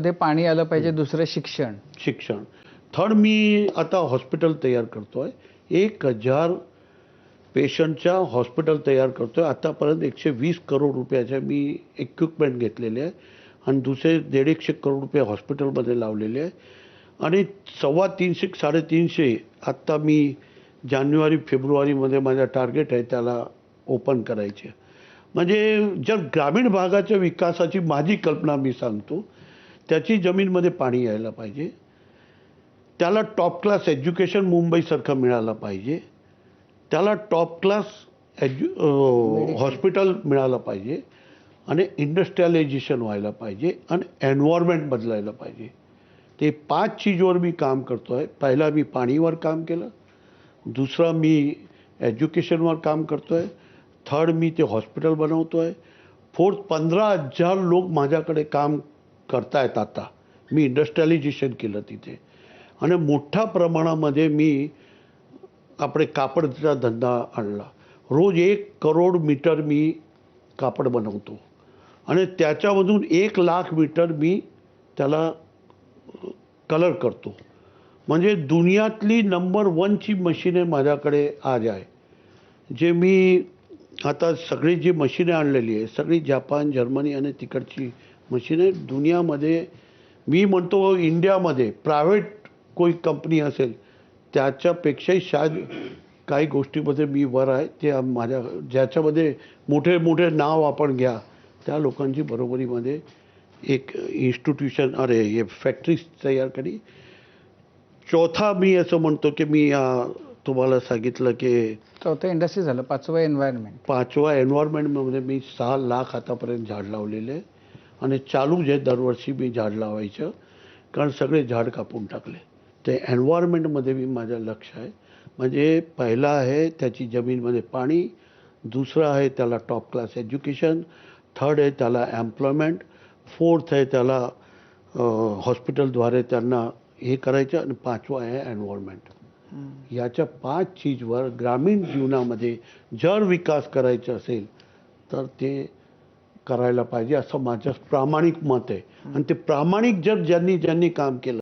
मध्ये पाणी आलं पाहिजे दुसरं शिक्षण. शिक्षण. थर्ड मी आता हॉस्पिटल तयार करतोय. एक हजार पेशंटच्या हॉस्पिटल तयार करतोय. आतापर्यंत एकशे वीस करोड रुपयाच्या मी इक्विपमेंट घेतलेले आहे. आणि दुसरे दीड एकशे करोड रुपये हॉस्पिटलमध्ये लावलेले आहे. आणि सव्वा तीनशे साडेतीनशे आत्ता मी जानेवारी फेब्रुवारीमध्ये माझा टार्गेट आहे त्याला ओपन करायचे. म्हणजे जर ग्रामीण भागाच्या विकासाची माझी कल्पना मी सांगतो त्याची जमीनमध्ये पाणी यायला पाहिजे. त्याला टॉप क्लास एज्युकेशन मुंबईसारखं मिळालं पाहिजे. त्याला टॉप क्लास एज्यु हॉस्पिटल मिळालं पाहिजे. आणि इंडस्ट्रियलायझेशन व्हायला पाहिजे आणि एन्व्हायरमेंट बदलायला पाहिजे. ते पाच चीजवर मी काम करतो आहे पहिला मी पाणीवर काम केलं. दुसरं मी एज्युकेशनवर काम करतो आहे थर्ड मी ते हॉस्पिटल बनवतो आहे फोर्थ पंधरा हजार लोक माझ्याकडे काम करतायत आता. मी इंडस्ट्रियलायझेशन केलं तिथे. आणि मोठ्या प्रमाणामध्ये मी आपले कापडचा धंदा आणला. रोज एक करोड मीटर मी कापड बनवतो. आणि त्याच्यामधून एक लाख मीटर मी त्याला कलर करतो. म्हणजे दुनियातली नंबर वनची मशीने माझ्याकडे आज आहे. जे मी आता सगळी जी मशीने आणलेली आहे सगळी जपान जर्मनी आणि तिकडची मशीने दुनियामध्ये मी म्हणतो इंडियामध्ये प्रायव्हेट कोई कंपनी असेल त्याच्यापेक्षाही शायद काही गोष्टीमध्ये मी वर आहे ते माझ्या ज्याच्यामध्ये मोठे मोठे नाव आपण घ्या त्या लोकांची बरोबरीमध्ये एक इन्स्टिट्यूशन अरे हे फॅक्टरीज तयार करी. चौथा मी असं म्हणतो की मी तुम्हाला सांगितलं की चौथं इंडस्ट्री झालं पाचवं एन्व्हायरमेंट पाचवा एन्व्हायरमेंटमध्ये मी सहा लाख आतापर्यंत झाड लावलेले. आणि चालू जे दरवर्षी मी झाड लावायचं कारण सगळे झाड कापून टाकले ते एन्व्हायरमेंटमध्ये मी माझं लक्ष आहे म्हणजे पहिला आहे त्याची जमीनमध्ये पाणी दुसरं आहे त्याला टॉप क्लास एज्युकेशन थर्ड आहे त्याला एम्प्लॉयमेंट फोर्थ आहे त्याला हॉस्पिटलद्वारे त्यांना हे करायचं आणि पाचवा आहे एन्व्हायरमेंट याच्या पाच चीजवर ग्रामीण जीवनामध्ये जर विकास करायचा असेल तर ते करायला पाहिजे असं माझं प्रामाणिक मत आहे. आणि ते प्रामाणिक जर ज्यांनी ज्यांनी काम केलं